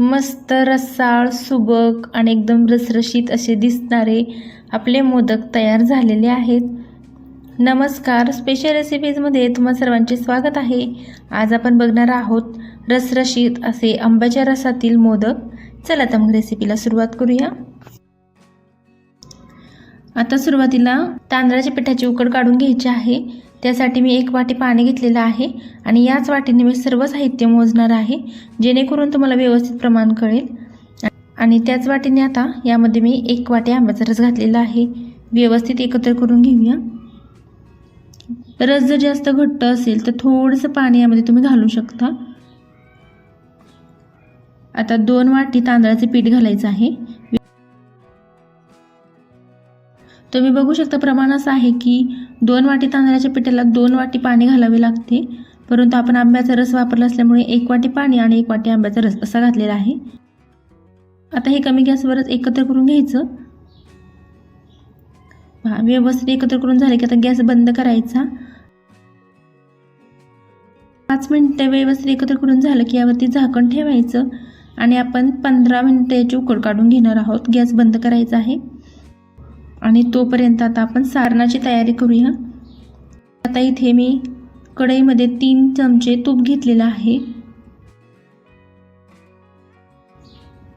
मस्त रसाळ सुबक आणि एकदम रसरशीत असे दिसणारे आपले मोदक तयार झालेले आहेत. नमस्कार स्पेशल रेसिपीजमध्ये तुम्हा सर्वांचे स्वागत आहे. आज आपण बघणार आहोत रसरशीत असे आंब्याच्या रसातील मोदक. चला तर मग रेसिपीला सुरुवात करूया. आता सुरुवातीला तांदळाच्या पिठाची उकड काढून घ्यायची आहे. त्यासाठी मी एक वाटी पाणी घेतलेलं आहे आणि याच वाटीने मी सर्व साहित्य मोजणार आहे जेणेकरून तुम्हाला व्यवस्थित प्रमाण कळेल. आणि त्याच वाटीने आता यामध्ये मी एक वाटी आंब्याचा रस घातलेला आहे. व्यवस्थित एकत्र करून घेऊया. रस जर जास्त घट्ट असेल तर थोडंसं पाणी यामध्ये तुम्ही घालू शकता. आता दोन वाटी तांदळाचे पीठ घालायचं आहे. तुम्ही बघू शकता प्रमाण असं आहे की दोन वाटी तांदळाच्या पिठाला दोन वाटी पाणी घालावे लागते. परंतु आपण आंब्याचा रस वापरला असल्यामुळे एक वाटी पाणी आणि एक वाटी आंब्याचा रस असा घातलेला आहे. आता हे कमी गॅसवरच एकत्र करून घ्यायचं. व्यवस्थित एकत्र करून झाले की आता गॅस बंद करायचा. पाच मिनटं व्यवस्थित एकत्र करून झालं की यावरती झाकण ठेवायचं. आणि आपण पंधरा मिनटं याची उकड काढून घेणार आहोत. गॅस बंद करायचा आहे. आणि तोपर्यंत आता आपण सारणाची तयारी करूया. आता इथे मी कढईमध्ये तीन चमचे तूप घेतलेलं आहे.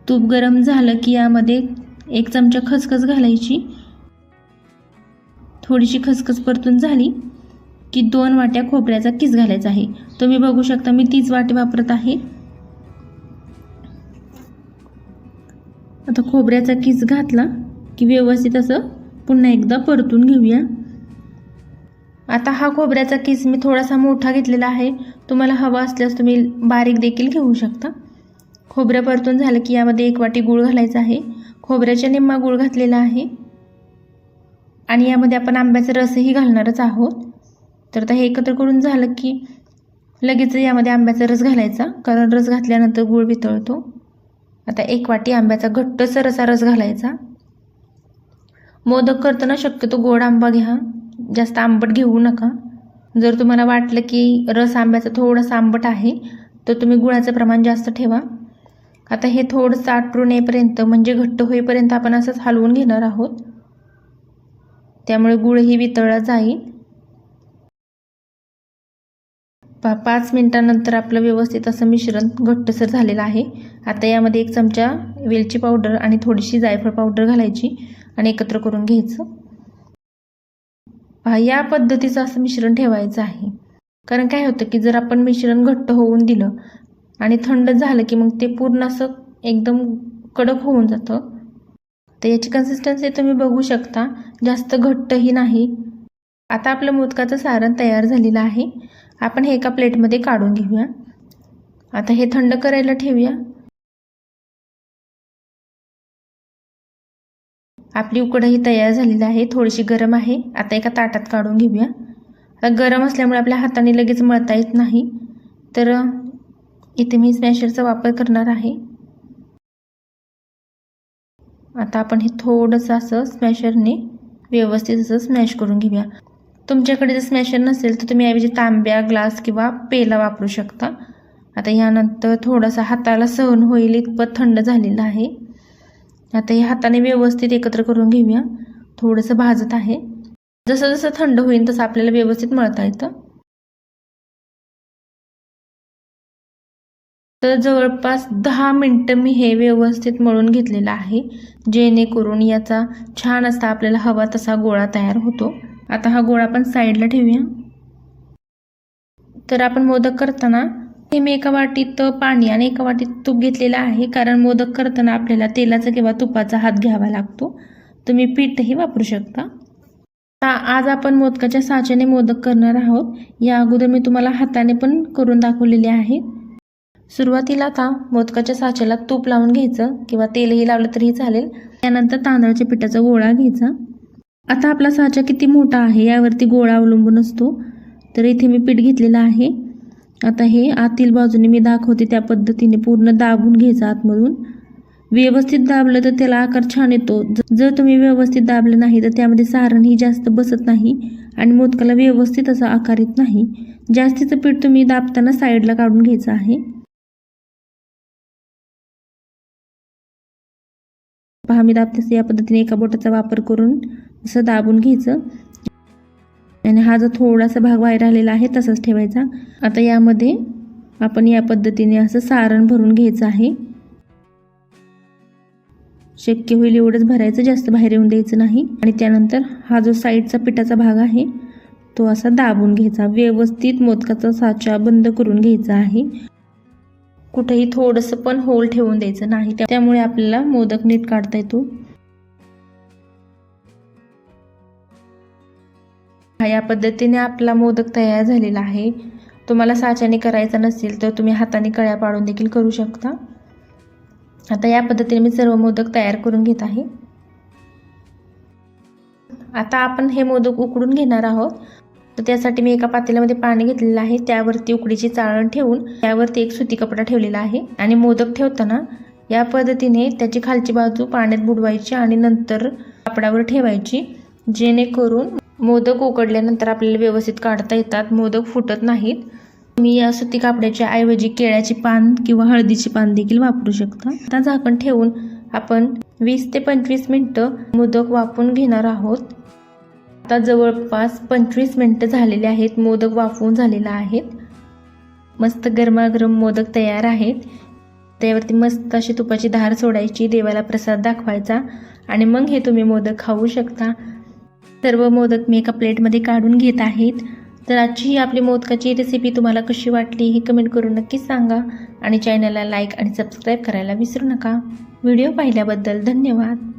तूप गरम झालं की यामध्ये एक चमचा खसखस घालायची. थोडीशी खसखस परतून झाली की दोन वाट्या खोबऱ्याचा किस घालायचा आहे. तुम्ही बघू शकता मी तीच वाटी वापरत आहे. आता खोबऱ्याचा किस घातला. की व्यवस्थित असं पुन्हा एकदा परतून घेऊया. आता हा खोबऱ्याचा किस मी थोडासा मोठा घेतलेला आहे. तुम्हाला हवा असल्यास तुम्ही बारीक देखील घेऊ शकता. खोबरं परतून झालं की यामध्ये एक वाटी गूळ घालायचा आहे. खोबऱ्याच्या निम्मा गूळ घातलेला आहे. आणि यामध्ये आपण आंब्याचा रसही घालणारच आहोत. तर आता हे एकत्र करून झालं की लगेच यामध्ये आंब्याचा रस घालायचा कारण रस घातल्यानंतर गूळ वितळतो. आता एक वाटी आंब्याचा घट्टसर असा रस घालायचा. मोदक करताना शक्यतो गोड आंबा घ्या. जास्त आंबट घेऊ नका. जर तुम्हाला वाटलं की रस आंब्याचा थोडंसं आंबट आहे तर तुम्ही गुळाचं प्रमाण जास्त ठेवा. आता हे थोडंसं आटरून येईपर्यंत म्हणजे घट्ट होईपर्यंत आपण असंच हलवून घेणार आहोत. त्यामुळे गुळही वितळला जाईल. पा पाच मिनटानंतर आपलं व्यवस्थित असं मिश्रण घट्टसर झालेलं आहे. आता यामध्ये एक चमचा वेलची पावडर आणि थोडीशी जायफळ पावडर घालायची. आणि एकत्र करून घ्यायचं. पहा या पद्धतीचं असं मिश्रण ठेवायचं आहे. कारण काय होतं की जर आपण मिश्रण घट्ट होऊन दिलं आणि थंड झालं की मग ते पूर्ण असं एकदम कडक होऊन जातं. तर याची कन्सिस्टन्सी तुम्ही बघू शकता. जास्त घट्टही नाही. आता आपलं मोदकाचं सारण तयार झालेलं आहे. आपण हे एका प्लेटमध्ये काढून घेऊया. आता हे थंड करायला ठेवूया. आपली उकडही तयार झालेली आहे. थोडीशी गरम आहे. आता एका ताटात काढून घेऊया. आता गरम असल्यामुळे आपल्या हाताने लगेच मळता येत नाही. तर इथे मी स्मॅशरचा वापर करणार आहे. आता आपण हे थोडंसं असं स्मॅशरने व्यवस्थित असं स्मॅश करून घेऊया. तुमच्याकडे जर स्मॅशर नसेल तर तुम्ही ऐवजी तांब्या ग्लास किंवा पेला वापरू शकता. आता यानंतर थोडासा हाताला सहन होईल इतपत थंड झालेलं आहे. आता हे हाताने व्यवस्थित एकत्र करून घेऊया. थोडंसं भाजत आहे. जसं जसं थंड होईल तसं आपल्याला व्यवस्थित मळता येतं. तर जवळपास दहा मिनटं मी हे व्यवस्थित मळून घेतलेलं आहे. जेणेकरून याचा छान असा आपल्याला हवा तसा गोळा तयार होतो. आता हा गोळा आपण साईडला ठेवूया. तर आपण मोदक करताना हे मी एका वाटीत पाणी आणि एका वाटीत तूप घेतलेलं आहे. कारण मोदक करताना आपल्याला तेलाचा किंवा तुपाचा हात घ्यावा लागतो. तुम्ही पीठही वापरू शकता. आज आपण मोदकाच्या साच्याने मोदक करणार आहोत. या अगोदर मी तुम्हाला हाताने पण करून दाखवलेले आहे. सुरुवातीला आता मोदकाच्या साच्याला तूप लावून घ्यायचं किंवा तेलही लावलं तरीही चालेल. त्यानंतर तांदळाच्या पिठाचा गोळा घ्यायचा. आता आपला साचा किती मोठा आहे यावरती गोळा अवलंबून असतो. तर इथे मी पीठ घेतलेलं आहे. आता हे आतील बाजूने मी दाखवते त्या पद्धतीने पूर्ण दाबून घ्यायचं आतमधून. व्यवस्थित दाबलं तर त्याला आकार छान येतो. जर तुम्ही व्यवस्थित दाबलं नाही तर त्यामध्ये सारणही जास्त बसत नाही आणि मोदकाला व्यवस्थित असा आकार येत नाही. जास्तीचं पीठ तुम्ही दाबताना साईडला काढून घ्यायचं आहे. पहा मी दाबते या पद्धतीने एका बोटाचा वापर करून असं दाबून घ्यायचं. आणि हा जो थोडासा भाग बाहेर राहिलेला आहे तसाच ठेवायचा. आता यामध्ये आपण या पद्धतीने असं सारण भरून घ्यायचं आहे. शक्य होईल एवढंच भरायचं जास्त बाहेर येऊन द्यायचं नाही. आणि त्यानंतर हा जो साईडचा पिठाचा भाग आहे तो असा दाबून घ्यायचा. व्यवस्थित मोदकाचा साचा बंद करून घ्यायचा आहे. कुठेही थोडंसं पण होल ठेवून द्यायचं नाही. त्यामुळे आपल्याला मोदक नीट काढता येतो. हा या पद्धतीने आपला मोदक तयार झालेला आहे. तुम्हाला साच्याने करायचा नसेल तर तुम्ही हाताने कळ्या पाडून देखील करू शकता. आता या पद्धतीने मी सर्व मोदक तयार करून घेत आहे. आता आपण हे मोदक उकडून घेणार आहोत. तर त्यासाठी मी एका पातेल्यामध्ये पाणी घेतलेलं आहे. त्यावरती उकडीची चाळण ठेवून त्यावरती एक सुती कपडा ठेवलेला आहे. आणि मोदक ठेवताना या पद्धतीने त्याची खालची बाजू पाण्यात बुडवायची आणि नंतर कापडावर ठेवायची. जेणेकरून मोदक उकडल्यानंतर आपल्याला व्यवस्थित काढता येतात. मोदक फुटत नाहीत. तुम्ही या सुती कापड्याच्या ऐवजी केळ्याची पान किंवा हळदीची पान देखील वापरू शकता. आता झाकण ठेवून आपण वीस ते पंचवीस मिनटं मोदक वाफून घेणार आहोत. आता जवळपास पंचवीस मिनटं झालेले आहेत. मोदक वाफवून झालेला आहेत मस्त गरमागरम मोदक तयार आहेत. त्यावरती मस्त अशी तुपाची धार सोडायची. देवाला प्रसाद दाखवायचा. आणि मग हे तुम्ही मोदक खाऊ शकता. सर्व मोदक मी एका प्लेटमध्ये काढून घेत आहेत. तर आजची ही आपली मोदकाची रेसिपी तुम्हाला कशी वाटली हे कमेंट करून नक्कीच सांगा आणि चॅनलला लाईक आणि सबस्क्राईब करायला विसरू नका. व्हिडिओ पाहिल्याबद्दल धन्यवाद.